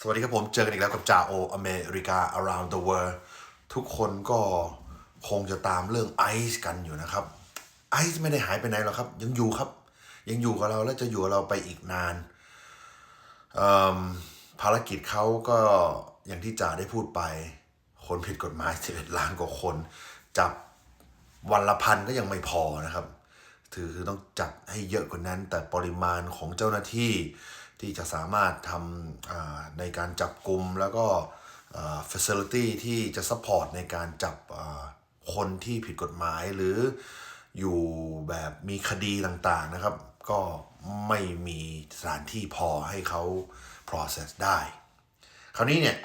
สวัสดีครับผมเจอกันอีกแล้วกับจ่าโออเมริกา around the world ทุกคนก็คงจะตามเรื่องไอซ์กันอยู่นะครับไอซ์ไม่ได้หายไปไหนหรอกครับ ยังอยู่ครับ ยังอยู่กับเราและจะอยู่กับเราไปอีกนานเอิ่มภารกิจเขาก็อย่างที่จ่าได้พูดไป คนผิดกฎหมาย11ล้านกว่าคน จับวันละพันก็ยังไม่พอนะครับถือคือต้องจับให้เยอะกว่านั้น แต่ปริมาณของเจ้าหน้าที่ ที่จะสามารถทำในการจับกลุ่มแล้วก็อ่า facility ที่จะ support ในการจับคนที่ผิดกฎหมายหรืออยู่แบบมีคดีต่างๆนะครับ ก็ไม่มีสถานที่พอให้เขา process ได้ คราวนี้เนี่ย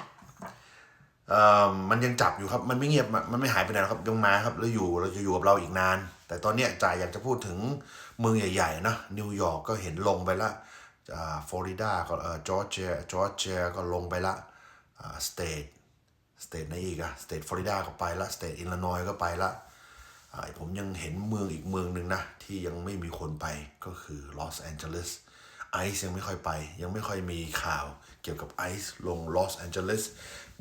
มันยังจับอยู่ครับ มันไม่เงียบ มันไม่หายไปไหนครับยังมาครับ แล้วอยู่เราจะอยู่กับเราอีกนาน แต่ตอนนี้จ่ายอยากจะพูดถึงเมืองใหญ่ๆนะนิวยอร์กก็เห็นลงไปละ ฟลอริดาก็เออจอร์เจียจอร์เจียก็ลงไปละสเตทสเตทไหนอีกอะสเตทฟลอริดาก็ไปละสเตทอิลลินอยก็ไปละผมยังเห็นเมืองอีกเมืองหนึ่งนะ ที่ยังไม่มีคนไปก็คือลอสแอนเจลิสไอซ์ยังไม่ค่อยไป ยังไม่ค่อยมีข่าวเกี่ยวกับไอซ์ลงลอสแอนเจลิส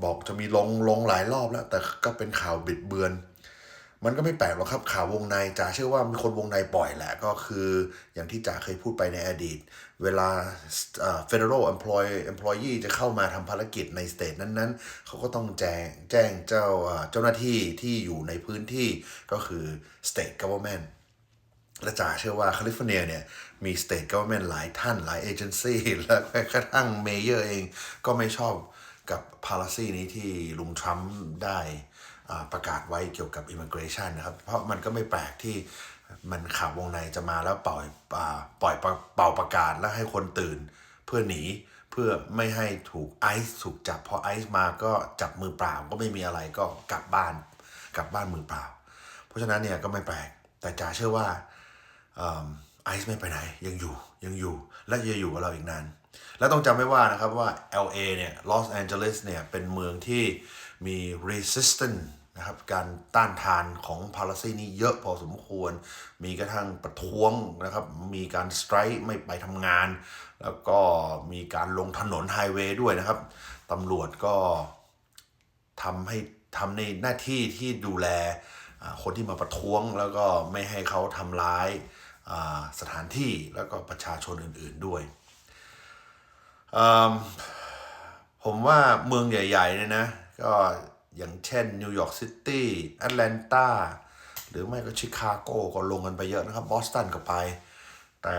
บอกจะมีลงลงหลายรอบแล้ว แต่ก็เป็นข่าวบิดเบือน มันก็ไม่แปลกหรอกครับข่าววงในจ่าเชื่อว่ามีคนวงในปล่อยแหละก็คือ อย่างที่จ่าเคยพูดไปในอดีต เวลาเอ่อ federal employee employee จะเข้ามาทำภารกิจในสเตทนั้นๆ เขาก็ต้องแจ้งแจ้งเจ้าเจ้าหน้าที่ที่อยู่ในพื้นที่ก็คือ state government และจ่าเชื่อว่าแคลิฟอร์เนียเนี่ย มี state government หลายท่านหลายเอเจนซี่และแม้กระทั่งเมเยอร์เองก็ไม่ชอบกับ policy นี้ที่ลุงทรัมป์ได้ ประกาศไว้เกี่ยวกับ immigration นะครับ เพราะมันก็ไม่แปลกที่มันข่าววงในจะมาแล้วปล่อยปล่อยเป่าประกาศแล้วให้คนตื่นเพื่อหนีเพื่อไม่ให้ถูกไอซ์ถูกจับพอไอซ์มาก็จับมือเปล่าก็ไม่มีอะไรก็กลับบ้านกลับบ้านมือเปล่า เพราะฉะนั้นเนี่ยก็ไม่แปลกแต่จ่าเชื่อว่าไอซ์ไม่ไปไหนยังอยู่ยังอยู่ และจะอยู่กับเราอีกนาน แล้วต้องจำไว้ว่านะครับว่า LA เนี่ยลอสแอนเจลิสเนี่ยเป็นเมืองที่มี resistance นะครับการต้านทานของ policy นี้เยอะพอสมควร มีกระทั่งประท้วงนะครับ มีการสไตร์ไม่ไปทำงาน แล้วก็มีการลงถนนไฮเวย์ด้วยนะครับตำรวจก็ทำให้ทำในหน้าที่ที่ดูแลคนที่มาประท้วง แล้วก็ไม่ให้เขาทำร้ายสถานที่แล้วก็ประชาชนอื่น ๆด้วย ผมว่าเมืองใหญ่ๆเนี่ยนะก็ อย่างเช่นนิวยอร์กซิตี้แอตแลนตาหรือไม่ก็ชิคาโกก็ลงกันไปเยอะนะครับบอสตันก็ไป แต่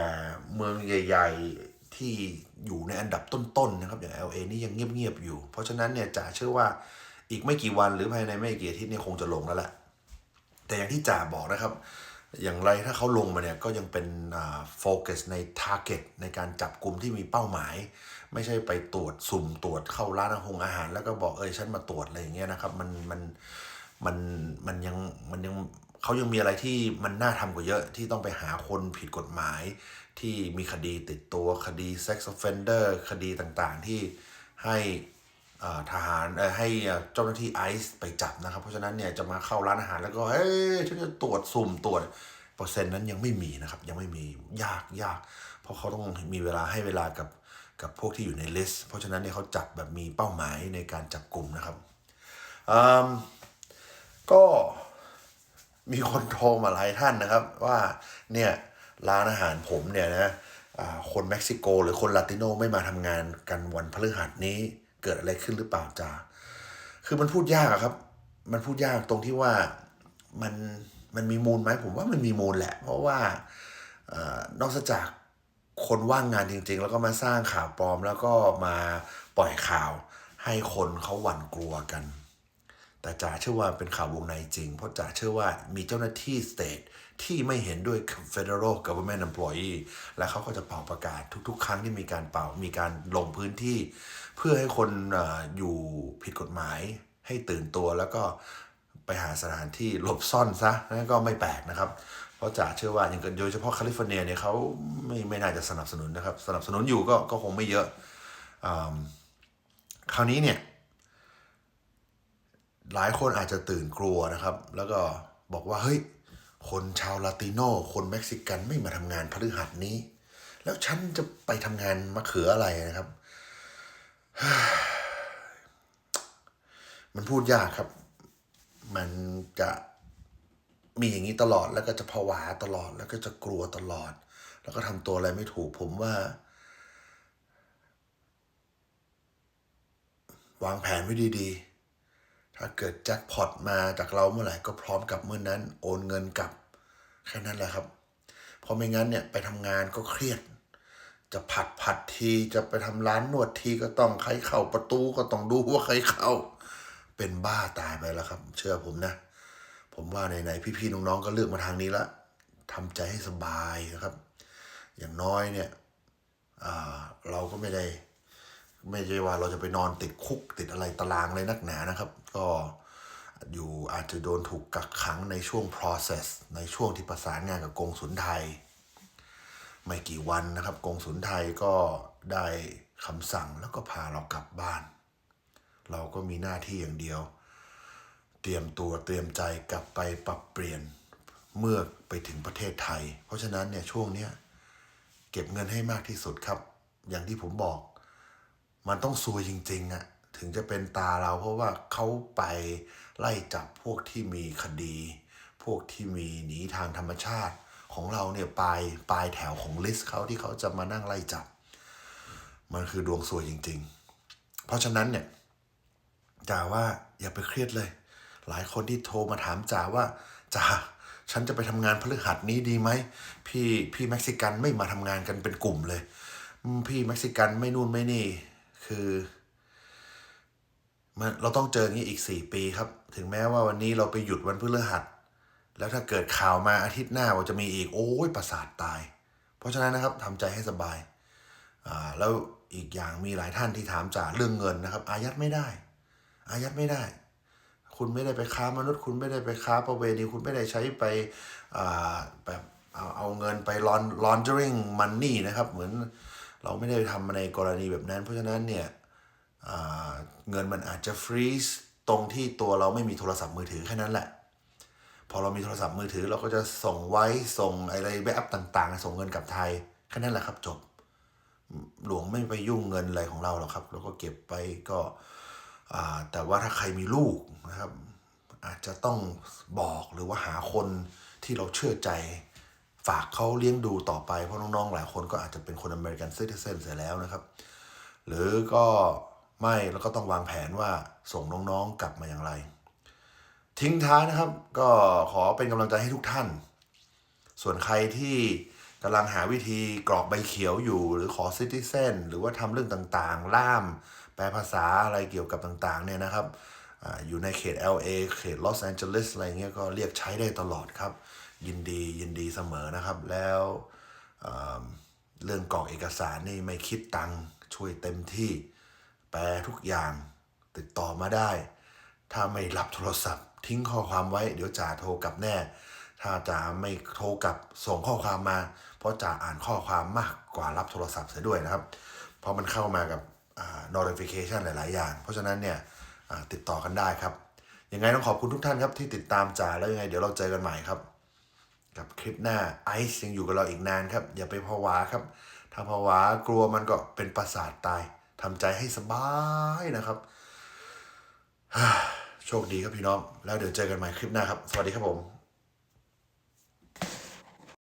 เมืองใหญ่ ๆที่อยู่ในอันดับต้นๆนะครับอย่าง LA นี่ยังเงียบๆอยู่ เพราะฉะนั้นเนี่ยจ่าเชื่อว่าอีกไม่กี่วันหรือภายในไม่กี่อาทิตย์เนี่ยคงจะลงแล้วแหละแต่อย่างที่จ่าบอกนะครับ อย่างไรถ้าเขาลงมาเนี่ยก็ยังเป็นโฟกัสใน target ในการจับกลุ่มที่มีเป้าหมาย ไม่ใช่ไปตรวจสุ่มตรวจเข้าร้านอาหารอาหาร แล้วก็บอกเอ้ยฉันมาตรวจอะไรอย่างเงี้ยนะครับมันมันมันมันยังมันยังเขายังมีอะไรที่มันน่าทำกว่าเยอะที่ต้องไปหาคนผิดกฎหมาย ที่มีคดีติดตัวคดี sex offender คดีต่างๆ ที่ให้ ทหารให้เจ้าหน้าที่ไอซ์ไปจับนะครับ เพราะฉะนั้นเนี่ยจะมาเข้าร้านอาหารแล้วก็เฮ้ยฉันจะตรวจสุ่มตรวจเปอร์เซ็นต์นั้นยังไม่มีนะครับยังไม่มียากยาก เพราะเขาต้องมีเวลาให้เวลากับกับพวกที่อยู่ในลิสต์เพราะฉะนั้นเนี่ยเขาจับแบบมีเป้าหมายในการจับกลุ่มนะครับอืมก็มีคนโทรมาหลายท่านนะครับ ว่าเนี่ยร้านอาหารผมเนี่ยนะคนเม็กซิโก หรือคนลาติโนไม่มาทำงานกันวันพฤหัสนี้ เกิดอะไรขึ้นหรือเปล่าจ้าคือมันพูดยากครับ มันพูดยากตรงที่ว่ามันมันมีมูลไหมผมว่ามันมีมูลแหละ เพราะว่าออนอกจากคนว่างงานจริง ๆ แล้วก็มาสร้างข่าวปลอม แล้วก็มาปล่อยข่าวให้คนเขาหวั่นกลัวกัน แต่จ๋าเชื่อว่าเป็นข่าววงในจริง เพราะจ๋าเชื่อว่ามีเจ้าหน้าที่ state ที่ ที่ไม่เห็นด้วย federal government employee และเขาก็จะเป่าประกาศทุก ๆ ครั้งที่มีการเป่ามีการลงพื้นที่ เพื่อให้คนออยู่ผิดกฎหมาย ให้ตื่นตัวแล้วก็ไปหาสถานที่หลบซ่อนซะนั่นก็ไม่แปลกนะครับ เพราะจ๋าเชื่อว่าอย่างโดยเฉพาะแคลิฟอร์เนียเนี่ยเขาไม่ไม่น่าจะสนับสนุนนะครับ สนับสนุนอยู่ก็ก็คงไม่เยอะอคราวนี้เนี่ย หลายคนอาจจะตื่นกลัวนะครับ แล้วก็บอกว่าเฮ้ย คนชาวลาติโนคนเม็กซิกันไม่มาทำงานพฤหัสนี้ แล้วฉันจะไปทำงานมะเขืออะไรนะครับ มันพูดยากครับ มันจะมีอย่างนี้ตลอดแล้วก็จะผวาตลอด แล้วก็จะกลัวตลอด แล้วก็ทำตัวอะไรไม่ถูกผมว่า วางแผนไว้ดี ๆ ถ้าเกิดแจ็คพอตมาจากเราเมื่อไหร่ก็พร้อมกับเมื่อนั้น โอนเงินกลับแค่นั้นแหละครับเพราะไม่งั้นเนี่ยไปทำงานก็เครียด จะผัดผัดทีจะไปทำร้านนวดทีก็ต้องใครเข้าประตูก็ต้องดูว่าใครเข้า เป็นบ้าตายไปแล้วครับ เชื่อผมนะ ผมว่าไหนๆพี่ๆน้องๆก็เลือกมาทางนี้ละทำใจให้สบายนะครับ อย่างน้อยเนี่ยเราก็ไม่ได้ ไม่ใช่ว่าเราจะไปนอนติดคุกติดอะไรตารางเลยนักหนานะครับ ก็อยู่อาจจะโดนถูกกักขังในช่วง process ในช่วงที่ประสานงานกับกงสุลไทย ไม่กี่วันนะครับกงสุลไทยก็ได้คำสั่งแล้วก็พาเรากลับบ้าน เราก็มีหน้าที่อย่างเดียว เตรียมตัวเตรียมใจกลับไปปรับเปลี่ยนเมื่อไปถึงประเทศไทย เพราะฉะนั้นเนี่ยช่วงเนี้ยเก็บเงินให้มากที่สุดครับ อย่างที่ผมบอก มันต้องซวยจริงๆอะถึงจะเป็นตาเราเพราะว่าเขาไปไล่จับพวกที่มีคดี พวกที่มีหนีทางธรรมชาติของเราเนี่ยปลายปลายแถวของลิสต์เขาที่เขาจะมานั่งไล่จับ มันคือดวงซวยจริง ๆ เพราะฉะนั้นเนี่ยจ่าว่าอย่าไปเครียดเลย หลายคนที่โทรมาถามจ่าว่าจ่าฉันจะไปทำงานพฤหัสนี้ดีไหมพี่พี่เม็กซิกันไม่มาทำงานกันเป็นกลุ่มเลย พี่เม็กซิกันไม่นู่นไม่นี่ คือมันเราต้องเจออย่างนี้อีกสี่ปีครับ ถึงแม้ว่าวันนี้เราไปหยุดวันพฤหัส แล้วถ้าเกิดข่าวมาอาทิตย์หน้าว่าจะมีอีก โอ้ยประสาทตาย เพราะฉะนั้นนะครับทำใจให้สบายอ่าแล้วอีกอย่างมีหลายท่านที่ถามจ่าเรื่องเงินนะครับ อายัดไม่ได้ อายัดไม่ได้ คุณไม่ได้ไปค้ามนุษย์ คุณไม่ได้ไปค้าประเวณีคุณไม่ได้ใช้ไปอ่าแบบเอาเอาเงินไปลอน laundering money นะครับ เหมือน เราไม่ได้ทำในกรณีแบบนั้น เพราะฉะนั้นเนี่ยเงินมันอาจจะฟรีซตรงที่ตัวเราไม่มีโทรศัพท์มือถือแค่นั้นแหละ พอเรามีโทรศัพท์มือถือเราก็จะส่งไว้ส่งอะไรแบบต่างๆ ส่งเงินกลับไทยแค่นั้นแหละครับจบ หลวงไม่ไปยุ่งเงินอะไรของเราหรอกครับ แล้วก็เก็บไปก็แต่ว่าถ้าใครมีลูกนะครับ อาจจะต้องบอกหรือว่าหาคนที่เราเชื่อใจ ฝากเขาเลี้ยงดูต่อไป เพราะน้องๆ หลายคนก็อาจจะเป็นคนอเมริกันซิติเซนเสียแล้วนะครับ หรือก็ไม่แล้วก็ต้องวางแผนว่าส่งน้องๆกลับมาอย่างไร ทิ้งท้ายนะครับ ก็ขอเป็นกำลังใจให้ทุกท่าน ส่วนใครที่กำลังหาวิธีกรอกใบเขียวอยู่ หรือขอซิติเซนหรือว่าทำเรื่องต่างๆ ล่าม แปลภาษาอะไรเกี่ยวกับต่างๆ เนี่ยนะครับอาอยู่ในเขต LA เขตลอสแอนเจลิสอะไรเงี้ยก็เรียกใช้ได้ตลอดครับ ยินดียินดีเสมอนะครับ แล้วเรื่องกรอกเอกสารนี่ไม่คิดตังค์ช่วยเต็มที่แปลทุกอย่างติดต่อมาได้ ถ้าไม่รับโทรศัพท์ ทิ้งข้อความไว้ เดี๋ยวจ่าโทรกลับแน่ ถ้าจ่าไม่โทรกลับส่งข้อความมา เพราะจ่าอ่านข้อความมากกว่ารับโทรศัพท์เสียด้วยนะครับ เพราะมันเข้ามากับอ่า notification หลาย ๆ อย่าง เพราะฉะนั้นเนี่ยติดต่อกันได้ครับยังไงต้องขอบคุณทุกท่านครับที่ติดตามจ่าแล้วยังไงเดี๋ยวเราเจอกันใหม่ครับ กับคลิปหน้าไอซ์ยังอยู่กับเราอีกนานครับ อย่าไปผวาครับ ถ้าผวากลัวมันก็เป็นประสาทตายทำใจให้สบายนะครับ โชคดีครับพี่น้อง แล้วเดี๋ยวเจอกันใหม่คลิปหน้าครับ สวัสดีครับผม